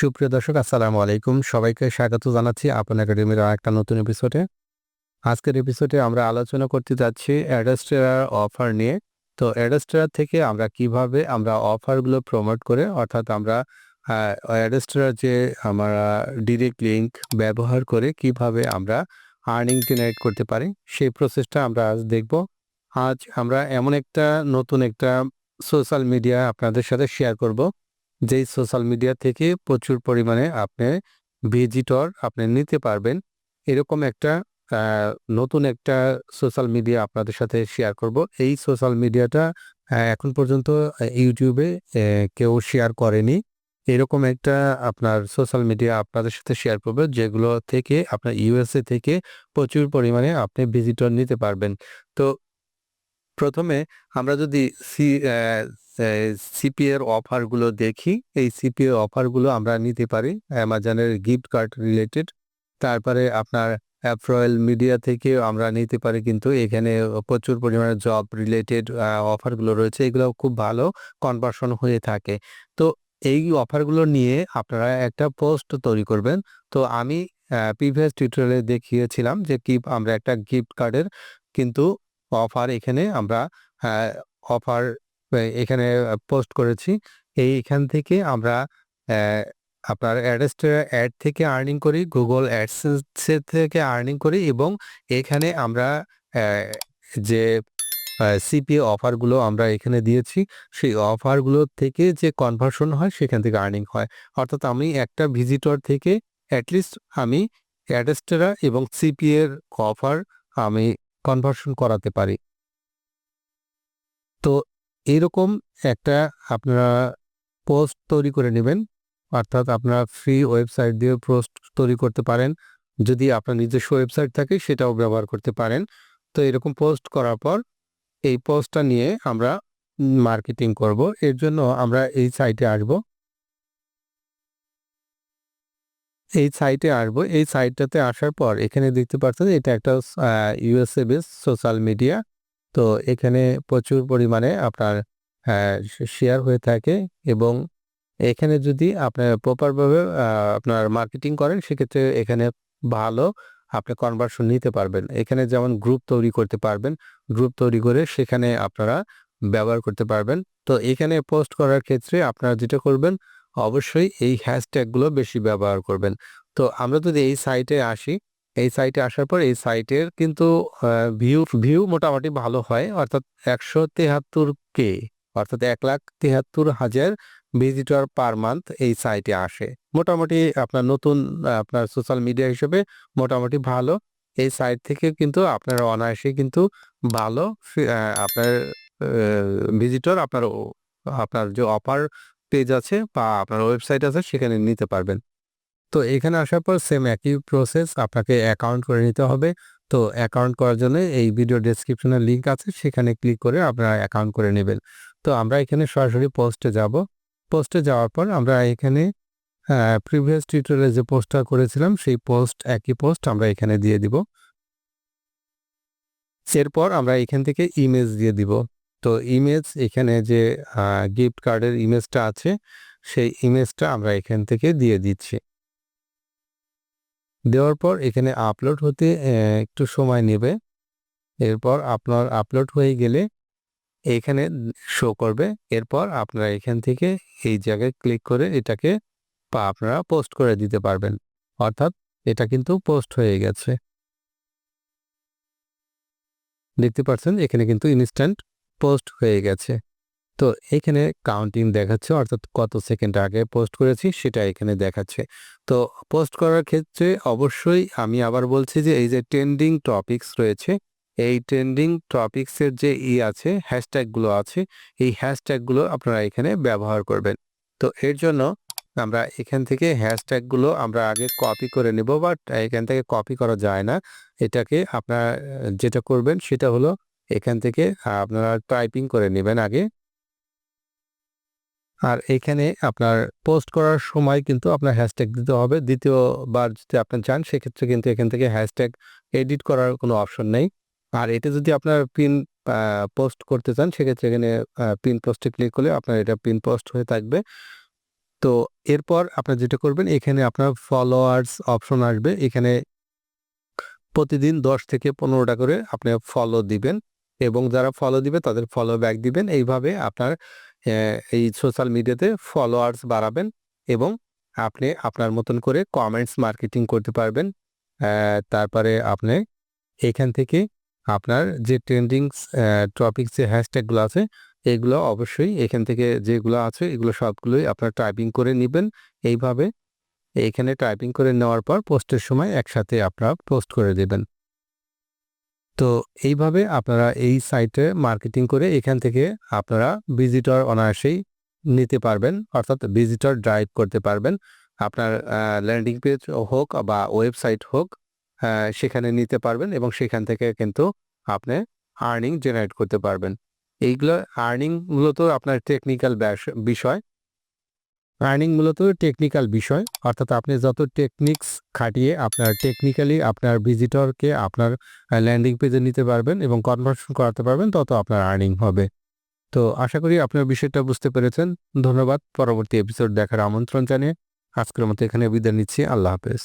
সুপ্রিয় দর্শক, আসসালামু আলাইকুম। সবাইকে স্বাগত জানাচ্ছি আপন একাডেমির একটা নতুন এপিসোডে আজকের এপিসোডে আমরা আলোচনা করতে যাচ্ছি অ্যাডাস্টেরার অফার নিয়ে। তো অ্যাডাস্টেরার থেকে আমরা কীভাবে আমরা অফারগুলো প্রমোট করে, অর্থাৎ আমরা অ্যাডাস্টেরার যে আমরা ডিরেক্ট লিঙ্ক ব্যবহার করে কীভাবে আমরা আর্নিং জেনারেট করতে পারি, সেই প্রসেসটা আমরা আজ দেখব। আজ আমরা এমন একটা নতুন একটা সোশ্যাল মিডিয়া আপনাদের সাথে শেয়ার করব। যেই সোশ্যাল মিডিয়া থেকে প্রচুর পরিমাণে আপনি ভিজিটর আপনি নিতে পারবেন। এরকম একটা নতুন একটা সোশ্যাল মিডিয়া আপনাদের সাথে শেয়ার করব। এই সোশ্যাল মিডিয়াটা এখন পর্যন্ত ইউটিউবে কেউ শেয়ার করেনি। এরকম একটা আপনার সোশ্যাল মিডিয়া আপনাদের সাথে শেয়ার করবে, যেগুলো থেকে, আপনার ইউএসএ থেকে প্রচুর পরিমাণে আপনি ভিজিটর নিতে পারবেন। তো প্রথমে আমরা যদি সি সিপি এর অফারগুলো দেখি, এই সিপি অফারগুলো আমরা নিতে পারি অ্যামাজনের গিফট কার্ড রিলেটেড তারপরে আপনার অ্যাপ্রয়েল মিডিয়া থেকে আমরা নিতে পারি, কিন্তু এখানে প্রচুর পরিমাণে জব রিলেটেড অফারগুলো রয়েছে। এগুলো খুব ভালো কনভার্সন হয়ে থাকে। তো এই অফারগুলো নিয়ে আপনারা একটা পোস্ট তৈরি করবেন। তো আমি প্রিভিয়াস টিউটোরিয়ালে দেখিয়েছিলাম যে কি আমরা একটা গিফট কার্ডের কিন্তু অফার এখানে আমরা অফার এখানে পোস্ট করেছি। এই এখান থেকে আমরা আপনার অ্যাডেস্টের অ্যাড থেকে আর্নিং করি, গুগল অ্যাডসেন্সের থেকে আর্নিং করি এবং এখানে আমরা যে সিপি অফারগুলো আমরা এখানে দিয়েছি, সেই অফারগুলো থেকে যে কনভার্সন হয় সেখান থেকে আর্নিং হয়। অর্থাৎ আমি একটা ভিজিটর থেকে অ্যাটলিস্ট আমি অ্যাডেস্টেরা এবং সিপিএর অফার আমি কনভার্সন করাতে পারি। তো এইরকম একটা আপনারা পোস্ট তৈরি করে নেবেন, অর্থাৎ আপনারা ফ্রি ওয়েবসাইট দিয়ে পোস্ট তৈরি করতে পারেন। যদি আপনার নিজস্ব ওয়েবসাইট থাকে, সেটাও ব্যবহার করতে পারেন। তো এরকম পোস্ট করার পর, এই পোস্টটা নিয়ে আমরা মার্কেটিং করব। এর জন্য আমরা এই সাইটে আসব। এই সাইটে আসব। এই সাইটটাতে আসার পর এখানে দেখতে পাচ্ছেন এটা একটা ইউএসএ বেস সোশ্যাল মিডিয়া তো এখানে প্রচুর পরিমাণে আপনার শেয়ার হয়ে থাকে এবং এখানে যদি আপনার প্রপারভাবে আপনার মার্কেটিং করেন, সেক্ষেত্রে এখানে ভালো আপনি কনভার্সন নিতে পারবেন। এখানে যেমন গ্রুপ তৈরি করতে পারবেন। গ্রুপ তৈরি করে সেখানে আপনারা ব্যবহার করতে পারবেন। তো এখানে পোস্ট করার ক্ষেত্রে আপনারা যেটা করবেন অবশ্যই এই হ্যাশট্যাগুলো বেশি ব্যবহার করবেন। তো আমরা যদি এই সাইটে আসি, এই সাইটে আসার পর এই সাইটের কিন্তু ভিউ ভিউ মোটামুটি ভালো হয়। অর্থাৎ একশো তেহাত্তর কে, অর্থাৎ এক লাখ তেহাত্তর হাজার ভিজিটর পার মান্থ এই সাইটে আসে। মোটামুটি আপনার নতুন, আপনার সোশ্যাল মিডিয়া হিসেবে মোটামুটি ভালো। এই সাইট থেকে কিন্তু আপনার অনায়াসে কিন্তু ভালো আপনার ভিজিটর আপনার আপনার যে অফার পেজ আছে বা আপনার ওয়েবসাইট আছে, সেখানে নিতে পারবেন। তো এখানে আসার পর সেম একই প্রসেস আপনাকে অ্যাকাউন্ট করে নিতে হবে। তো অ্যাকাউন্ট করার জন্য এই ভিডিও ডেসক্রিপশনে লিঙ্ক আছে, সেখানে ক্লিক করে আপনারা অ্যাকাউন্ট করে নেবেন। তো আমরা এখানে সরাসরি পোস্টে যাব। পোস্টে যাওয়ার পর আমরা এখানে প্রিভিয়াস টিউটোরিয়ালে যে পোস্টটা করেছিলাম, সেই পোস্ট একই পোস্ট আমরা এখানে দিয়ে দিব। এরপর আমরা এখান থেকে ইমেজ দিয়ে দিব। তো ইমেজ এখানে যে গিফট কার্ডের ইমেজটা আছে, সেই ইমেজটা আমরা এখান থেকে দিয়ে দিচ্ছি। দেওয়ার পর এখানে আপলোড হতে একটু সময় নেবে। এরপর আপনার আপলোড হয়ে গেলে এখানে শো করবে। এরপর আপনারা এখান থেকে এই জায়গায় ক্লিক করে এটাকে আপনারা পোস্ট করে দিতে পারবেন। অর্থাৎ এটা কিন্তু পোস্ট হয়ে গেছে। দেখতে পাচ্ছেন, এখানে কিন্তু ইনস্ট্যান্ট পোস্ট হয়ে গেছে। তো এখানে কাউন্টিং দেখাচ্ছে, অর্থাৎ কত সেকেন্ড আগে পোস্ট করেছি সেটা এখানে দেখাচ্ছে। তো পোস্ট করার ক্ষেত্রে অবশ্যই আমি আবার বলছি যে এই যে ট্রেন্ডিং টপিকস রয়েছে, এই ট্রেন্ডিং টপিক্সের যে ই আছে হ্যাশট্যাগুলো আছে, এই হ্যাশট্যাগুলো আপনারা এখানে ব্যবহার করবেন। তো এর জন্য আমরা এখান থেকে হ্যাশট্যাগুলো আমরা আগে কপি করে নেব বাট এখান থেকে কপি করা যায় না। এটাকে আপনারা যেটা করবেন সেটা হলো এখান থেকে আপনারা টাইপিং করে নেবেন আগে। আর এখানে আপনার পোস্ট করার সময় কিন্তু আপনার হ্যাশট্যাগ দিতে হবে। দ্বিতীয়বার যদি আপনি চান, সেক্ষেত্রে কিন্তু এখান থেকে হ্যাশট্যাগ এডিট করার কোনো অপশন নেই। আর এটা যদি আপনার পিন পোস্ট করতে চান, সেক্ষেত্রে এখানে পিন পোস্টে ক্লিক করলে আপনার এটা পিন পোস্ট হয়ে থাকবে। তো এরপর আপনার যেটা করবেন, এখানে আপনার ফলোয়ার্স অপশন আসবে। এখানে প্রতিদিন দশ থেকে পনেরোটা করে আপনি ফলো দিবেন। এবং যারা ফলো দিবে তাদের ফলো ব্যাক দিবেন। এইভাবে আপনার এই সোশ্যাল মিডিয়াতে ফলোয়ার্স বাড়াবেন এবং আপনি আপনার মতন করে কমেন্টস মার্কেটিং করতে পারবেন। তারপরে আপনি এখান থেকে আপনার যে ট্রেন্ডিং টপিক যে হ্যাশট্যাগুলো আছে, এগুলো অবশ্যই এখান থেকে যেগুলো আছে, এগুলো সবগুলোই আপনার টাইপিং করে নেবেন। এইভাবে এইখানে টাইপিং করে নেওয়ার পর পোস্টের সময় একসাথে আপনারা পোস্ট করে দেবেন। তো এইভাবে আপনারা এই সাইটে মার্কেটিং করে এখান থেকে আপনারা ভিজিটর অনায়াসেই নিতে পারবেন, অর্থাৎ ভিজিটর ড্রাইভ করতে পারবেন। আপনার ল্যান্ডিং পেজ হোক বা ওয়েবসাইট হোক সেখানে নিতে পারবেন এবং সেখান থেকে কিন্তু আপনি আর্নিং জেনারেট করতে পারবেন। এইগুলো আর্নিং মূলত আপনার টেকনিক্যাল বিষয়। আর্নিং মূলত টেকনিক্যাল বিষয়। অর্থাৎ আপনি যত টেকনিক্স খাটিয়ে আপনার টেকনিক্যালি আপনার ভিজিটরকে আপনার ল্যান্ডিং পেজে নিতে পারবেন এবং কনভার্সন করাতে পারবেন, তত আপনার আর্নিং হবে। তো আশা করি আপনার বিষয়টা বুঝতে পেরেছেন। ধন্যবাদ। পরবর্তী এপিসোড দেখার আমন্ত্রণ জানিয়ে আজকের মতো এখানে বিদায় নিচ্ছি। আল্লাহ হাফেজ।